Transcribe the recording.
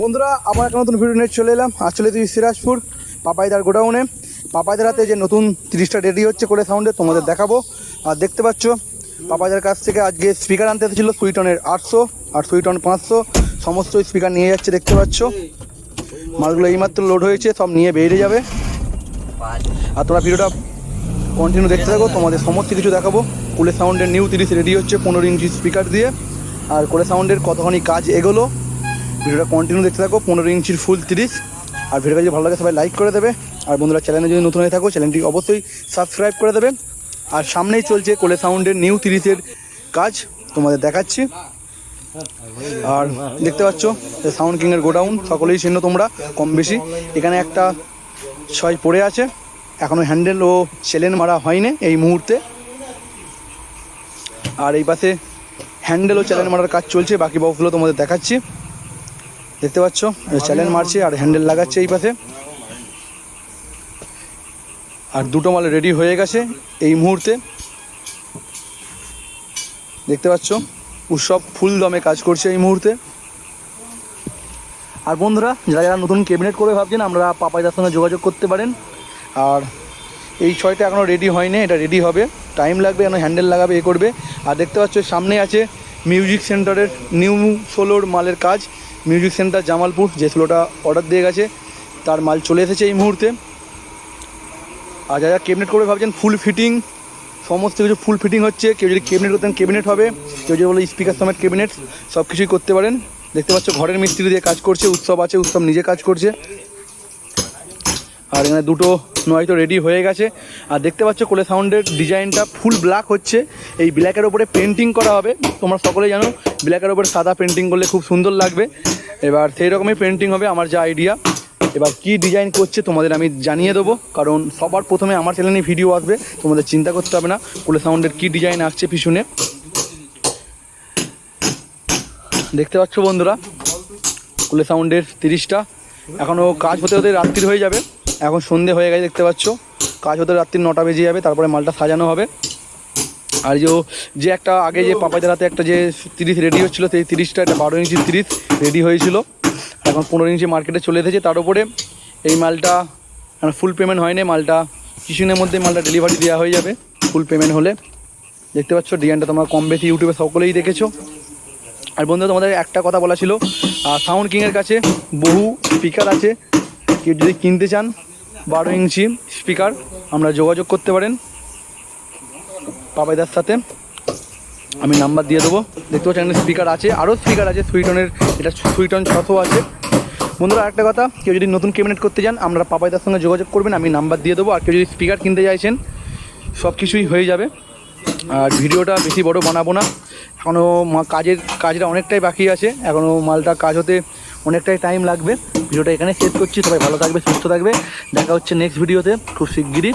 বন্ধুরা, আবার একটা নতুন ভিডিও নিয়ে চলে এলাম। আসলে তুই সিরাজপুর, পাপাইদার গোডাউনে। পাপাইদার হাতে যে নতুন তিরিশটা রেডি হচ্ছে করে সাউন্ডে তোমাদের দেখাবো। আর দেখতে পাচ্ছ, পাপাইদার কাছ থেকে আজকে স্পিকার আনতে এসেছিল সুইটনের আটশো, আর সুইটন পাঁচশো। সমস্ত স্পিকার নিয়ে যাচ্ছে, দেখতে পাচ্ছ। মালগুলো এইমাত্র লোড হয়েছে, সব নিয়ে বেরিয়ে যাবে। আর তোমরা ভিডিওটা কন্টিনিউ দেখতে থাকো, তোমাদের সমস্ত কিছু দেখাবো। কুলে সাউন্ডের নিউ তিরিশ রেডি হচ্ছে, পনেরো ইঞ্চি স্পিকার দিয়ে। আর কোলে সাউন্ডের কতখানি কাজ এগোলো ভিডিওটা কন্টিনিউ দেখতে থাকো, পনেরো ইঞ্চির ফুল তিরিশ। আর ভিডিওটা যদি ভালো লাগে, সবাই লাইক করে দেবে। আর বন্ধুরা চ্যানেলে যদি নতুন হয়ে থাকো চ্যানেলটি অবশ্যই সাবস্ক্রাইব করে দেবে। আর সামনেই চলছে কোলে সাউন্ডের নিউ তিরিশের কাজ, তোমাদের দেখাচ্ছি। আর দেখতে পাচ্ছ সাউন্ড কিংয়ের গোডাউন, সকলেই চিহ্ন তোমরা, কম বেশি। এখানে একটা ছয় পড়ে আছে। এখনও হ্যান্ডেল ও সেলেন মারা হয়নি এই মুহূর্তে। আর এই পাশে হ্যান্ডেল ও চ্যালেন মারার কাজ চলছে, বাকি বক্সগুলো তোমাদের দেখাচ্ছি। দেখতে পাচ্ছ? চ্যালেন মারছে আর হ্যান্ডেল লাগাচ্ছে এই পাশে। আর দুটো মাল রেডি হয়ে গেছে এই মুহূর্তে। দেখতে পাচ্ছ? উৎসব ফুল দমে কাজ করছে এই মুহূর্তে। আর বন্ধুরা, যারা যারা নতুন ক্যাবিনেট করে ভাবছেন, আমরা পাপাইদার সঙ্গে যোগাযোগ করতে পারেন। আর এই ছয়টা এখনও রেডি হয়নি, এটা রেডি হবে। টাইম লাগবে, এখন হ্যান্ডেল লাগাবে, এ করবে। আর দেখতে পাচ্ছ, সামনে আছে মিউজিক সেন্টারের নিউ সোলোর মালের কাজ। মিউজিক সেন্টার জামালপুর, যে সোলোটা অর্ডার দিয়ে গেছে, তার মাল চলে এসেছে এই মুহূর্তে। আর যারা ক্যাবিনেট করে ভাবছেন ফুল ফিটিং সমস্ত কিছু ফুল ফিটিং হচ্ছে। কেউ যদি ক্যাবিনেট করতেন ক্যাবিনেট হবে। কেউ যদি বলে স্পিকার সমেত ক্যাবিনেট সব কিছুই করতে পারেন। দেখতে পাচ্ছ, ঘরের মিস্ত্রি দিয়ে কাজ করছে, উৎসব আছে, উৎসব নিজে কাজ করছে। আর এখানে দুটো নয়তো রেডি হয়ে গেছে। আর দেখতে পাচ্ছ কোলে সাউন্ডের ডিজাইনটা ফুল ব্ল্যাক হচ্ছে। এই ব্ল্যাকের ওপরে পেন্টিং করা হবে। তোমরা সকলেই জানো ব্ল্যাকের ওপরে সাদা পেন্টিং করলে খুব সুন্দর লাগবে। এবার সেই রকমই পেন্টিং হবে, আমার যা আইডিয়া এবার কি ডিজাইন করছে তোমাদের আমি জানিয়ে দেবো। কারণ সবার প্রথমে আমার চ্যানেলে ভিডিও আসবে, তোমাদের চিন্তা করতে হবে না, কোলে সাউন্ডের কি ডিজাইন আসছে পিছনে। দেখতে পাচ্ছ বন্ধুরা, কোলে সাউন্ডের তিরিশটা। এখনও কাজ হতে হতে রাত্রির হয়ে যাবে। এখন সন্ধে হয়ে গেছে, দেখতে পাচ্ছ। কাজ হতে রাত্রি নটা বেজে যাবে, তারপরে মালটা সাজানো হবে। আর যে যে একটা আগে যে পাপাইদের হাতে একটা যে তিরিশ রেডি হচ্ছিল, সেই তিরিশটা, একটা বারো ইঞ্চি তিরিশ রেডি হয়েছিল। এখন পনেরো ইঞ্চি মার্কেটে চলে এসেছে, তার উপরে এই মালটা ফুল পেমেন্ট হয়নি, মালটা কিছুদিনের মধ্যে মালটা ডেলিভারি দেওয়া হয়ে যাবে ফুল পেমেন্ট হলে। দেখতে পাচ্ছ, ডিজাইনটা তোমরা কম বেশি ইউটিউবে সকলেই দেখেছ। আর বন্ধুরা, তোমাদের একটা কথা বলা ছিল সাউন্ড কিংয়ের কাছে বহু স্পিকার আছে কেউ যদি কিনতে চান বারো ইঞ্চি স্পিকার, আমরা যোগাযোগ করতে পারেন। পাপাইদার সাথে। আমি নাম্বার দিয়ে দেবো। দেখতে পাচ্ছেন এখানে স্পিকার আছে আরও স্পিকার আছে সুইটনের এটা সুইটন ছশো আছে। বন্ধুরা একটা কথা, কেউ যদি নতুন ক্যাবিনেট করতে চান, আমরা পাপাইদার সঙ্গে যোগাযোগ করবেন, আমি নাম্বার দিয়ে দেবো। আর কেউ যদি স্পিকার কিনতে চাইছেন সব কিছুই হয়ে যাবে। আর ভিডিওটা বেশি বড় বানাবো না। এখনও কাজের কাজটা অনেকটাই বাকি আছে। এখনও মালটা কাজ হতে অনেকটাই টাইম লাগবে। ভিডিওটা এখানে শেষ করছি। সবাই ভালো থাকবে, সুস্থ থাকবে। দেখা হচ্ছে নেক্সট ভিডিওতে খুব শিগগিরই।